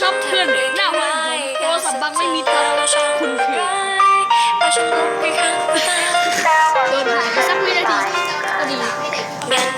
ชอบเพื่อนหน้าหัวโทรศัพท์บังไม่มีเธอคุณเคือ